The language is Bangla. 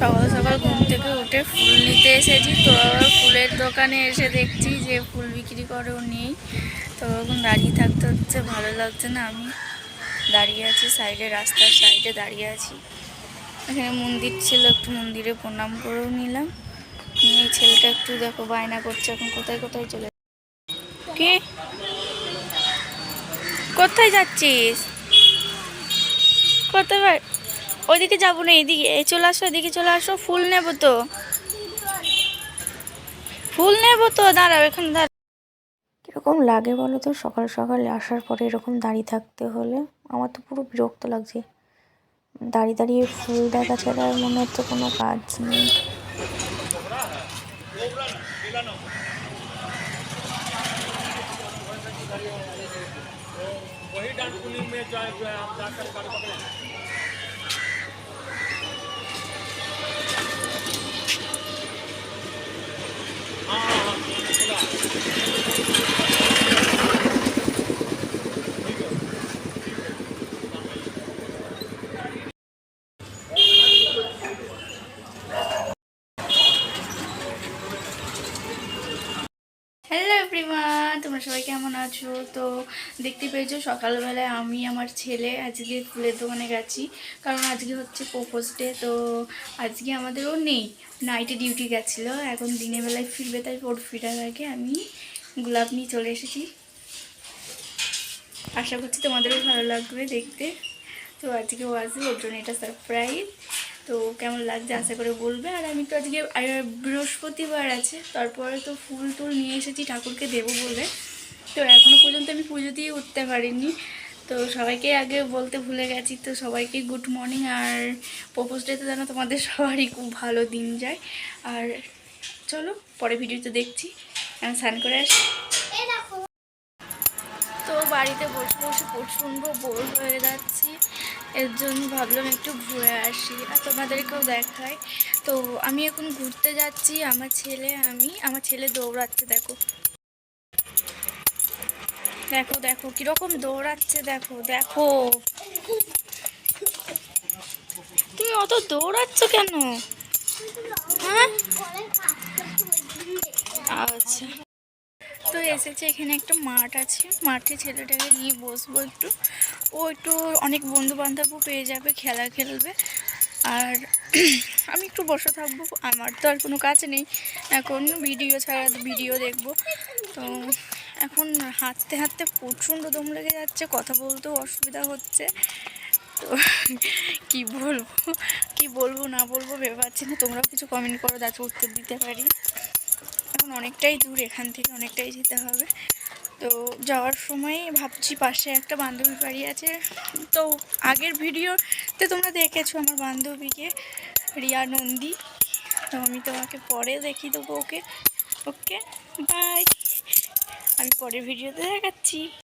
সকাল সকাল ঘুম থেকে উঠে ফুল নিতে এসেছি। তো আবার ফুলের দোকানে এসে দেখছি যে ফুল বিক্রি করেও নেই। তো এখন দাঁড়িয়ে থাকতে হচ্ছে, ভালো লাগছে না আমি। দাঁড়িয়ে আছি সাইডে, রাস্তার সাইডে দাঁড়িয়ে আছি। এখানে মন্দির ছিল, একটু মন্দিরে প্রণাম করেও নিলাম। নিয়ে ছেলেটা একটু দেখো, বায়না করছে, এখন কোথায় কোথায় চলে কি? কোথায় যাচ্ছিস? কোথায় ওইদিকে যাব না, এদিকে চলে আসো, এদিকে চলে আসো, ফুল নেব তো। ফুল নেব তো, দাঁড়াও, এখন দাঁড়াও। কীরকম লাগে বলো তো, সকাল সকাল আসার পরে এরকম দাঁড়িয়ে থাকতে হলে? আমার তো পুরো বিরক্ত লাগছে। দাঁড়িয়ে দাঁড়িয়ে ফুল দেখা ছাড়া মনে হচ্ছে কোনো কাজ নেই। তোমরা সবাই কেমন আছো? তো দেখতে পেয়েছ, সকালবেলায় আমি, আমার ছেলে আজকে ফুলের দোকানে গেছি। কারণ আজকে হচ্ছে প্রোপোজ ডে, তো আজকে আমাদেরও নেই। নাইটে ডিউটি গেছিল, এখন দিনের বেলায় ফিরবে, তাই ওর ফিরার আগে আমি গোলাপ নিয়ে চলে এসেছি। আশা করছি তোমাদেরও ভালো লাগবে দেখতে। তো আজকে ও আসবে, ওর জন্য এটা সারপ্রাইজ তো কেমন লাগছে আশা করে বলবে। আর আমি তো আজকে বৃহস্পতিবার আছে, তারপরে তো ফুল টুল নিয়ে এসেছি, ঠাকুরকে দেবো বলে। তো এখনও পর্যন্ত আমি পুজো দিয়ে উঠতে পারিনি। তো সবাইকে আগে বলতে ভুলে গেছি, তো সবাইকে গুড মর্নিং। আর প্রপোজ ডেতে যেন তোমাদের সবারই খুব ভালো দিন যায়। আর চলো, পরে ভিডিওতে দেখছি। আমি স্নান করে আসি। তো বাড়িতে বসে বসে প্রচণ্ড বোর হয়ে যাচ্ছি। এর জন্য ভাবলাম একটু ঘুরে আসি আর তোমাদেরকেও দেখাই। তো আমি এখন ঘুরতে যাচ্ছি, আমার ছেলে, আমি, আমার ছেলে দৌড়াচ্ছে, দেখো। দেখো দেখো, কীরকম দৌড়াচ্ছে, দেখো দেখো। তুমি অত দৌড়াচ্ছ কেন? হ্যাঁ? আচ্ছা। এসেছে এখানে একটা মাঠ আছে। মাঠে ছেলেটাকে নিয়ে বসবো একটু। ও একটু অনেক বন্ধু বান্ধবও পেয়ে যাবে, খেলা খেলবে। আর আমি একটু বসে থাকব, আমার তো আর কোনো কাজ নেই। এখন ভিডিও ছাড়া ভিডিও দেখব। তো এখন হাঁটতে হাঁটতে প্রচণ্ড দম লেগে যাচ্ছে, কথা বলতেও অসুবিধা হচ্ছে। তো কি বলব কি বলব না বলব ভেবে পাচ্ছি না। তোমরাও কিছু কমেন্ট করো যাতে উত্তর দিতে পারি। অনেকটাই দূর, এখান থেকে অনেকটাই যেতে হবে। তো যাওয়ার সময় ভাবছি পাশে একটা বান্ধবী বাড়ি আছে। তো আগের ভিডিওতে তোমরা দেখেছ আমার বান্ধবীকে, রিয়া নন্দী। তো আমি তোমাকে পরে দেখিয়ে দেবো ওকে। ওকে বাই আমি পরের ভিডিওতে দেখাচ্ছি।